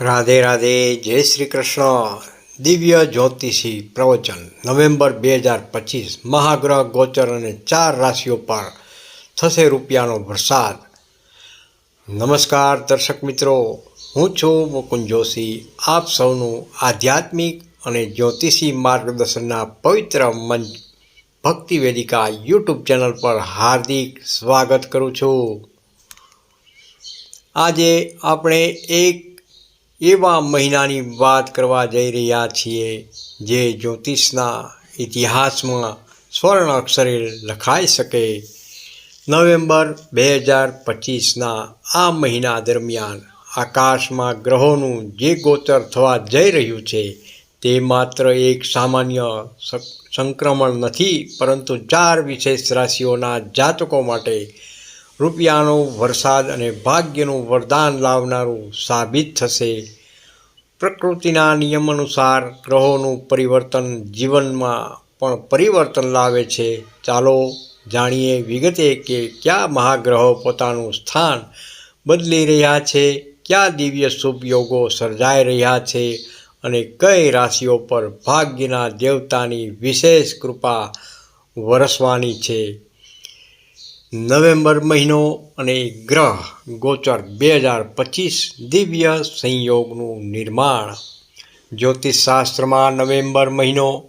રાધે રાધે, જય શ્રી કૃષ્ણ. દિવ્ય જ્યોતિષી પ્રવચન, નવેમ્બર બે હજાર પચીસ, મહાગ્રહ ગોચર અને ચાર રાશિઓ પર થશે રૂપિયાનો વરસાદ. નમસ્કાર દર્શક મિત્રો, હું છું મુકુંદ જોશી. આપ સૌનું આધ્યાત્મિક અને જ્યોતિષી માર્ગદર્શનના પવિત્ર મંચ ભક્તિ વેદિકા યુટ્યુબ ચેનલ પર હાર્દિક સ્વાગત કરું છું. આજે આપણે એક એવા મહિનાની વાત કરવા જઈ રહ્યા છીએ, જે જ્યોતિષના ઇતિહાસમાં સ્વર્ણ અક્ષરે લખાઈ શકે. નવેમ્બર બે હજાર પચીસના આ મહિના દરમિયાન આકાશમાં ગ્રહોનું જે ગોચર થવા જઈ રહ્યું છે, તે માત્ર એક સામાન્ય સંક્રમણ નથી, પરંતુ ચાર વિશેષ રાશિઓના જાતકો માટે રૂપિયાનો વરસાદ અને ભાગ્યનું વરદાન લાવનારું સાબિત થશે. પ્રકૃતિના નિયમ અનુસાર ગ્રહોનું પરિવર્તન જીવનમાં પણ પરિવર્તન લાવે છે. ચાલો જાણીએ વિગતે કે કયા મહાગ્રહો પોતાનું સ્થાન બદલી રહ્યા છે, કયા દિવ્ય શુભ યોગો સર્જાઈ રહ્યા છે અને કઈ રાશિઓ પર ભાગ્યના દેવતાની વિશેષ કૃપા વરસવાની છે. નવેમ્બર મહિનો અને ગ્રહ ગોચર બે હજાર પચીસ દિવ્ય સંયોગનું નિર્માણ. જ્યોતિષશાસ્ત્રમાં નવેમ્બર મહિનો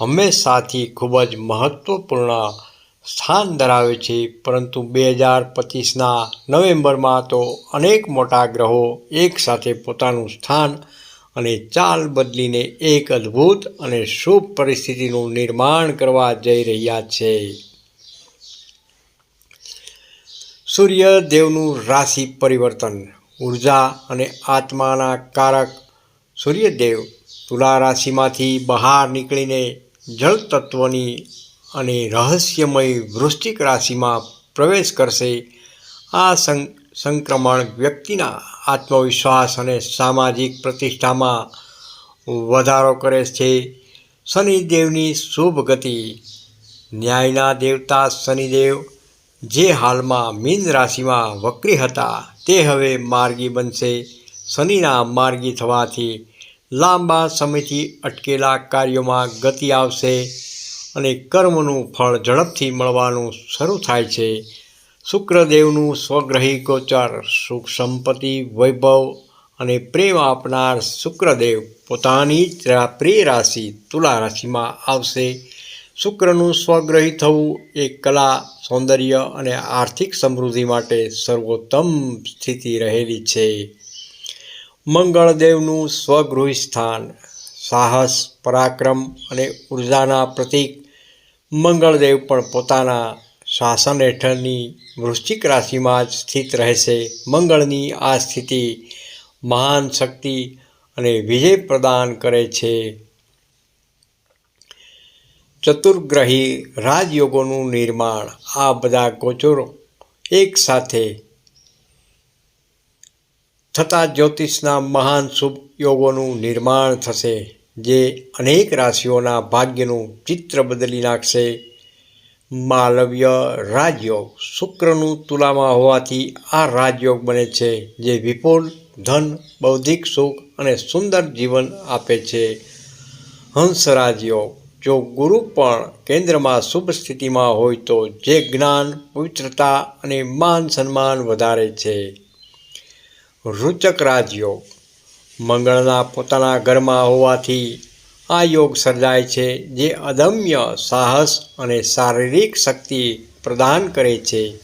હંમેશાથી ખૂબ જ મહત્ત્વપૂર્ણ સ્થાન ધરાવે છે, પરંતુ બે હજાર પચીસના નવેમ્બરમાં તો અનેક મોટા ગ્રહો એકસાથે પોતાનું સ્થાન અને ચાલ બદલીને એક અદ્ભુત અને શુભ પરિસ્થિતિનું નિર્માણ કરવા જઈ રહ્યા છે. સૂર્યદેવનું રાશિ પરિવર્તન, ઊર્જા અને આત્માના કારક સૂર્યદેવ તુલા રાશિમાંથી બહાર નીકળીને જળ તત્વની અને રહસ્યમય વૃશ્ચિક રાશિમાં પ્રવેશ કરશે. આ સંક્રમણ વ્યક્તિના આત્મવિશ્વાસ અને સામાજિક પ્રતિષ્ઠામાં વધારો કરે છે. શનિદેવની શુભ ગતિ, ન્યાયના દેવતા શનિદેવ જે હાલમાં મીન રાશિમાં વક્રી હતા, તે હવે માર્ગી બનશે. શનિના માર્ગી થવાથી લાંબા સમયથી અટકેલા કાર્યોમાં ગતિ આવશે અને કર્મનું ફળ ઝડપથી મળવાનું શરૂ થાય છે. શુક્રદેવનું સ્વગ્રહી ગોચર, સુખ સંપત્તિ, વૈભવ અને પ્રેમ આપનાર શુક્રદેવ પોતાની જ પ્રિય રાશિ તુલા રાશિમાં આવશે. શુક્રનું સ્વગ્રહી થવું એ કલા, સૌંદર્ય અને આર્થિક સમૃદ્ધિ માટે સર્વોત્તમ સ્થિતિ રહેલી છે. મંગળદેવનું સ્વગૃહી સ્થાન, સાહસ, પરાક્રમ અને ઉર્જાના પ્રતીક મંગળદેવ પણ પોતાના શાસન હેઠળની વૃશ્ચિક રાશિમાં જ સ્થિત રહેશે. મંગળની આ સ્થિતિ મહાન શક્તિ અને વિજય પ્રદાન કરે છે. ચતુર્ગ્રહી રાજયોગોનું નિર્માણ. આ બધા ગોચરો એકસાથે થતા જ્યોતિષના મહાન શુભ યોગોનું નિર્માણ થશે, જે અનેક રાશિઓના ભાગ્યનું ચિત્ર બદલી નાખશે. માલવ્ય રાજયોગ શુક્રનું તુલામાં હોવાથી આ રાજયોગ બને છે, જે વિપુલ, ધન, બૌદ્ધિક સુખ અને સુંદર જીવન આપે છે. હંસ રાજયોગ જો ગુરુ પણ કેન્દ્રમાં શુભ સ્થિતિમાં હોય તો જે જ્ઞાન, પવિત્રતા અને માન સન્માન વધારે છે. રૂચક રાજયોગ મંગળના પોતાના ઘરમાં હોવાથી આ યોગ સર્જાય છે, જે અદમ્ય સાહસ અને શારીરિક શક્તિ પ્રદાન કરે છે.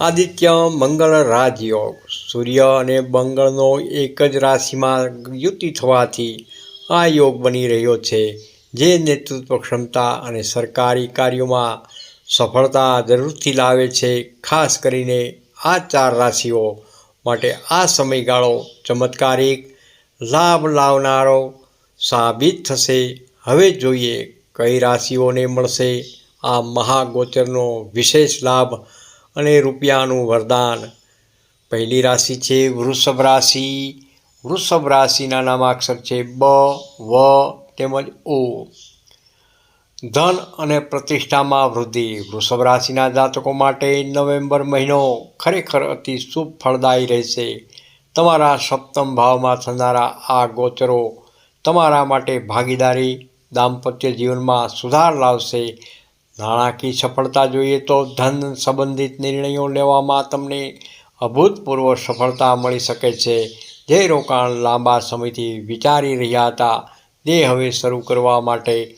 આદિત્ય મંગળ રાજયોગ સૂર્ય અને મંગળનો એક જ રાશિમાં યુતિ થવાથી આ યોગ બની રહ્યો છે. જે નેતૃત્વ ક્ષમતા અને સરકારી કાર્યોમાં સફળતા જરૂરથી લાવે છે, ખાસ કરીને આ ચાર રાશિઓ માટે આ સમયગાળો ચમત્કારિક લાભ લાવનારો સાબિત થશે. હવે જોઈએ કઈ રાશિઓને મળશે આ મહાગોચરનો વિશેષ લાભ અને રૂપિયાનું વરદાન. પહેલી રાશિ છે વૃષભ રાશિ. વૃષભ રાશિના નામાક્ષર છે બ, વ તેમજ ઓ ધન અને પ્રતિષ્ઠામાં વૃદ્ધિ. વૃષભ રાશિના જાતકો માટે નવેમ્બર મહિનો ખરેખર અતિ શુભ ફળદાયી રહેશે. તમારા સપ્તમ ભાવમાં થનારા આ ગોચરો તમારા માટે ભાગીદારી, દાંપત્ય જીવનમાં સુધાર લાવશે. નાણાકીય સફળતા જોઈએ તો ધન સંબંધિત નિર્ણયો લેવામાં તમને અભૂતપૂર્વ સફળતા મળી શકે છે. જે રોકાણ લાંબા સમયથી વિચારી રહ્યા હતા. તે હવે શરૂ કરવા માટે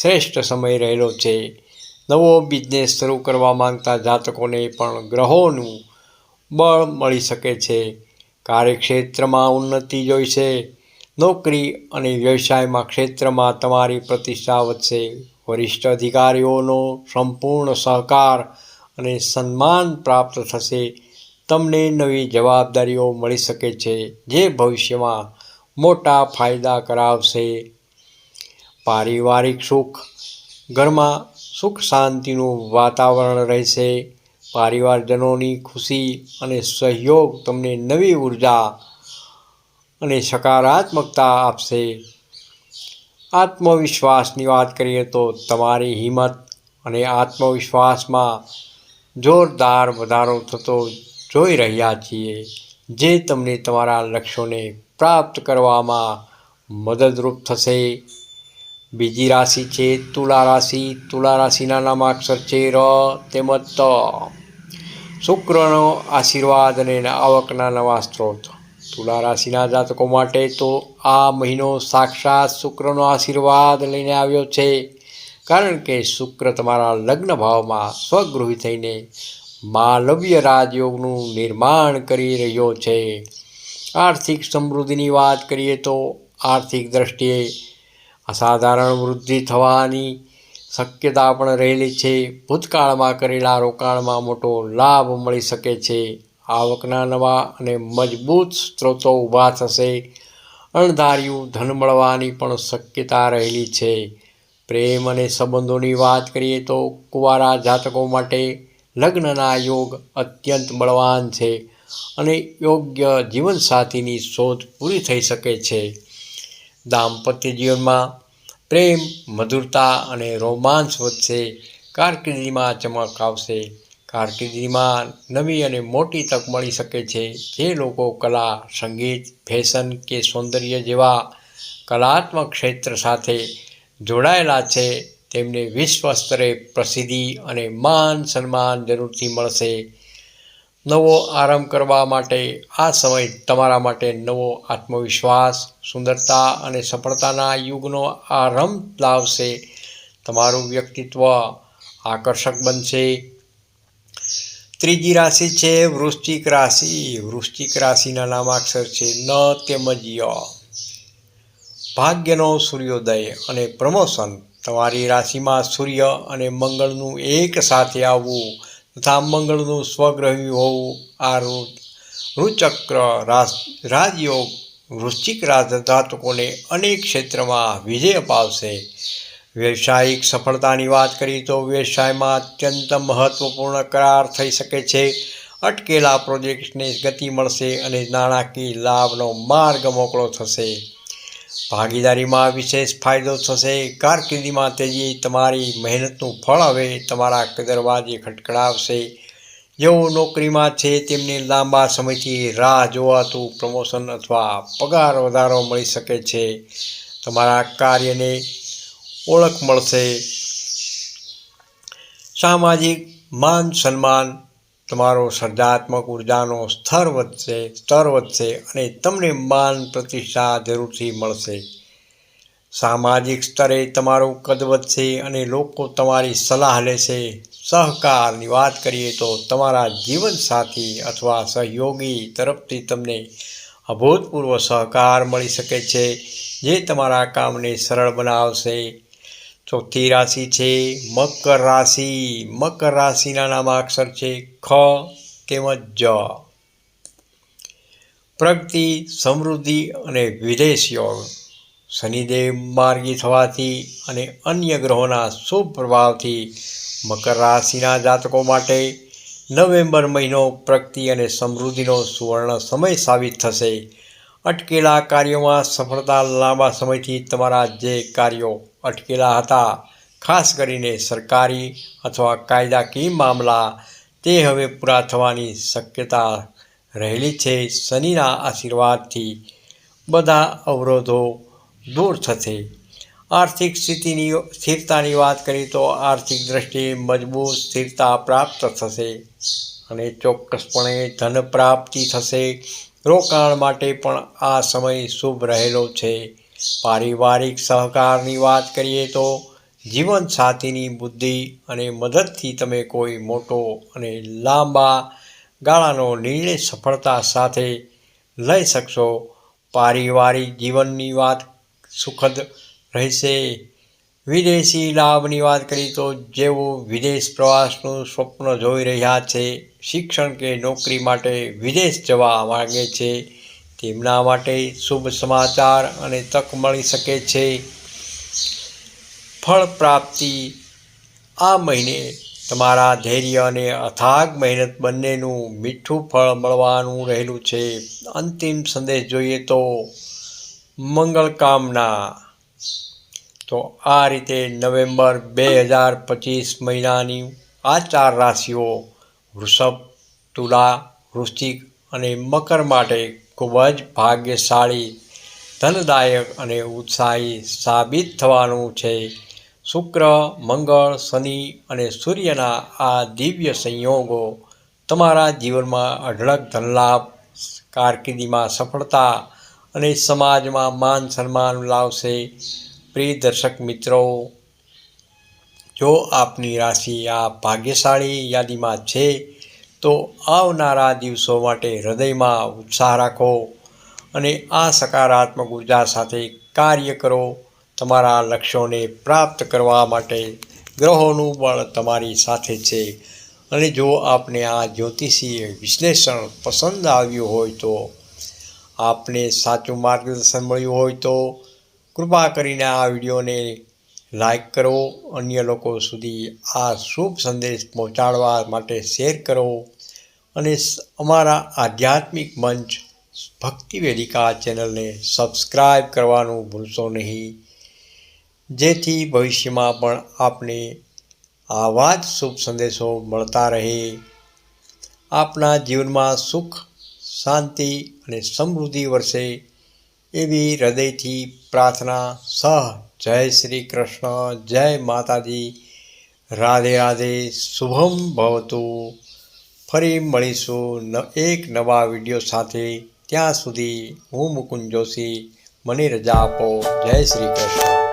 શ્રેષ્ઠ સમય રહેલો છે. નવો બિઝનેસ શરૂ કરવા માંગતા જાતકોને પણ ગ્રહોનું બળ મળી શકે છે. કાર્યક્ષેત્રમાં ઉન્નતિ જોઈશે. નોકરી અને વ્યવસાયમાં ક્ષેત્રમાં તમારી પ્રતિષ્ઠા વધશે. વરિષ્ઠ અધિકારીઓનો સંપૂર્ણ સહકાર અને સન્માન પ્રાપ્ત થશે. તમને નવી જવાબદારીઓ મળી શકે છે. જે ભવિષ્યમાં મોટા ફાયદા કરાવશે. પારિવારિક સુખ, ઘરમાં સુખ શાંતિનું વાતાવરણ રહેશે. પરિવારજનોની ખુશી અને સહયોગ તમને નવી ઊર્જા અને સકારાત્મકતા આપશે. આત્મવિશ્વાસની વાત કરીએ તો તમારી હિંમત અને આત્મવિશ્વાસમાં જોરદાર વધારો થતો જોઈ રહ્યા છીએ. જે તમને તમારા લક્ષ્યોને પ્રાપ્ત કરવામાં મદદરૂપ થશે. બીજી રાશિ છે તુલા રાશિ. તુલા રાશિના નામાક્ષર છે ર, તેમજ ત. શુક્રનો આશીર્વાદ અને આવકના નવા સ્ત્રોત. તુલા રાશિના જાતકો માટે તો આ મહિનો સાક્ષાત શુક્રનો આશીર્વાદ લઈને આવ્યો છે. કારણ કે શુક્ર તમારા લગ્ન ભાવમાં સ્વગૃહી થઈને માલવ્ય રાજયોગનું નિર્માણ કરી રહ્યો છે. આર્થિક સમૃદ્ધિની વાત કરીએ તો આર્થિક દ્રષ્ટિએ અસાધારણ વૃદ્ધિ થવાની શક્યતા પણ રહેલી છે. ભૂતકાળમાં કરેલા રોકાણમાં મોટો લાભ મળી શકે છે. આવકના નવા અને મજબૂત સ્ત્રોતો ઊભા થશે. અણધાર્યું ધન મળવાની પણ શક્યતા રહેલી છે. પ્રેમ અને સંબંધોની વાત કરીએ તો કુંવારા જાતકો માટે લગ્નના યોગ અત્યંત બળવાન છે અને યોગ્ય જીવનસાથીની શોધ પૂરી થઈ શકે છે. દાંપત્ય જીવનમાં પ્રેમ, મધુરતા અને રોમાંસ વધશે. કારકિર્દીમાં ચમક આવશે. કારકિર્દીમાં નવી અને મોટી તક મળી શકે છે. જે લોકો કલા, સંગીત, ફેશન કે સૌંદર્ય જેવા કલાત્મક ક્ષેત્ર સાથે જોડાયેલા છે તેમને વિશ્વ સ્તરે પ્રસિદ્ધિ અને માન સન્માન જરૂરથી મળશે. નવો આરંભ કરવા માટે આ સમય તમારા માટે નવો આત્મવિશ્વાસ, સુંદરતા અને સફળતાના યુગનો આરંભ લાવશે. તમારું વ્યક્તિત્વ આકર્ષક બનશે. ત્રીજી રાશિ છે વૃશ્ચિક રાશિ. વૃશ્ચિક રાશિના નામાક્ષર છે ન તેમજ ય. ભાગ્યનો સૂર્યોદય અને પ્રમોશન તમારી રાશિમાં સૂર્ય અને મંગળનું એક સાથે આવવું તથા મંગળનું સ્વગ્રહી હોવું આ ઋચક્ર રાસ રાજયોગ વૃશ્ચિક રાજધાતકોને અનેક ક્ષેત્રમાં વિજય અપાવશે. વ્યવસાયિક સફળતાની વાત કરીએ તો વ્યવસાયમાં અત્યંત મહત્વપૂર્ણ કરાર થઈ શકે છે. અટકેલા પ્રોજેક્ટને ગતિ મળશે અને નાણાકીય લાભનો માર્ગ મોકળો થશે. ભાગીદારીમાં વિશેષ ફાયદો થશે. કારકિર્દીમાં તેજી તમારી મહેનતનું ફળ હવે તમારા દરવાજે ખટખડાવશે. જેઓ નોકરીમાં છે તેમને લાંબા સમયથી રાહ જોવાતું પ્રમોશન અથવા પગાર વધારો મળી શકે છે. તમારા કાર્યને ઓળખ મળશે. સામાજિક માન સન્માન તમારો સર્જાત્મક ઉર્જાનો સ્તર વધશે સ્તર વધશે અને તમને માન પ્રતિષ્ઠા જરૂરથી મળશે. સામાજિક સ્તરે તમારું કદ વધશે અને લોકો તમારી સલાહ લેશે. સહકારની વાત કરીએ તો તમારા જીવનસાથી અથવા સહયોગી તરફથી તમને અભૂતપૂર્વ સહકાર મળી શકે છે, જે તમારા કામને સરળ બનાવશે. ચોથી રાશિ છે, મકર રાશિ. મકર રાશિના નામાક્ષર છે ખ તેમજ જ. પ્રગતિ, સમૃદ્ધિ અને વિદેશ યોગ શનિદેવ માર્ગી થવાથી અને અન્ય ગ્રહોના શુભ પ્રભાવથી મકર રાશિના જાતકો માટે નવેમ્બર મહિનો પ્રગતિ અને સમૃદ્ધિનો સુવર્ણ સમય સાબિત થશે. અટકેલા કાર્યોમાં સફળતા લાંબા સમયથી તમારા જે કાર્યો અટકેલા હતા, ખાસ કરીને સરકારી અથવા કાયદાકીય મામલા, તે હવે પૂરા થવાની શક્યતા રહેલી છે. શનિના આશીર્વાદથી બધા અવરોધો દૂર થશે. આર્થિક સ્થિતિની સ્થિરતાની વાત કરીએ તો આર્થિક દ્રષ્ટિએ મજબૂત સ્થિરતા પ્રાપ્ત થશે અને ચોક્કસપણે ધન પ્રાપ્તિ થશે. રોકાણ માટે પણ આ સમય શુભ રહેલો છે. પારિવારિક સહકારની વાત કરીએ તો જીવનસાથીની બુદ્ધિ અને મદદથી તમે કોઈ મોટો અને લાંબા ગાળાનો નિર્ણય સફળતા સાથે લઈ શકશો. પારિવારિક જીવનની વાત સુખદ રહેશે. વિદેશી લાભની વાત કરીએ તો જેઓ વિદેશ પ્રવાસનું સ્વપ્ન જોઈ રહ્યા છે, શિક્ષણ કે નોકરી માટે વિદેશ જવા માગે છે, તેમના માટે શુભ સમાચાર અને તક મળી શકે છે. ફળ પ્રાપ્તિ, આ મહિને તમારા ધૈર્ય અને અથાગ મહેનત બંનેનું મીઠું ફળ મળવાનું રહેલું છે. અંતિમ સંદેશ જોઈએ તો, મંગળ કામના. તો આ રીતે નવેમ્બર બે હજાર પચીસ મહિનાની આ ચાર રાશિઓ, વૃષભ, તુલા, વૃશ્ચિક અને મકર માટે ખૂબ જ ભાગ્યશાળી, ધનદાયક અને ઉત્સાહી સાબિત થવાનું છે. શુક્ર, મંગળ, શનિ અને સૂર્યના આ દિવ્ય સંયોગો તમારા જીવનમાં અઢળક ધનલાભ, કારકિર્દીમાં સફળતા અને સમાજમાં માન સન્માન લાવશે. પ્રિય દર્શક મિત્રો, જો આપની રાશિ આ ભાગ્યશાળી યાદીમાં છે, તો આવનારા દિવસો માટે હૃદયમાં ઉત્સાહ રાખો અને આ સકારાત્મક ઊર્જા સાથે કાર્ય કરો. તમારા લક્ષ્યોને પ્રાપ્ત કરવા માટે ગ્રહોનું બળ તમારી સાથે છે. અને જો આપને આ જ્યોતિષીય વિશ્લેષણ પસંદ આવ્યું હોય તો આપને સાચું માર્ગદર્શન મળ્યું હોય તો કૃપા કરીને આ વિડીયોને લાઈક કરો, અન્ય લોકો સુધી આ શુભ સંદેશ પહોંચાડવા માટે શેર કરો અને અમારા આધ્યાત્મિક મંચ ભક્તિ વેદિકા ચેનલને સબસ્ક્રાઈબ કરવાનું ભૂલશો નહીં. જેથી ભવિષ્યમાં પણ આપને આવા જ શુભ સંદેશો મળતા રહે. આપના જીવનમાં સુખ, શાંતિ અને સમૃદ્ધિ વરસે. એવી હૃદયથી પ્રાર્થના, સહ, જય શ્રી કૃષ્ણ, જય માતાજી, રાધે રાધે, શુભમ ભવતુ. ફરી મળીશું એક નવા વીડિયો સાથે. ત્યાં સુધી હું મુકુંદ જોશી. મને રજા આપો. જય શ્રી કૃષ્ણ.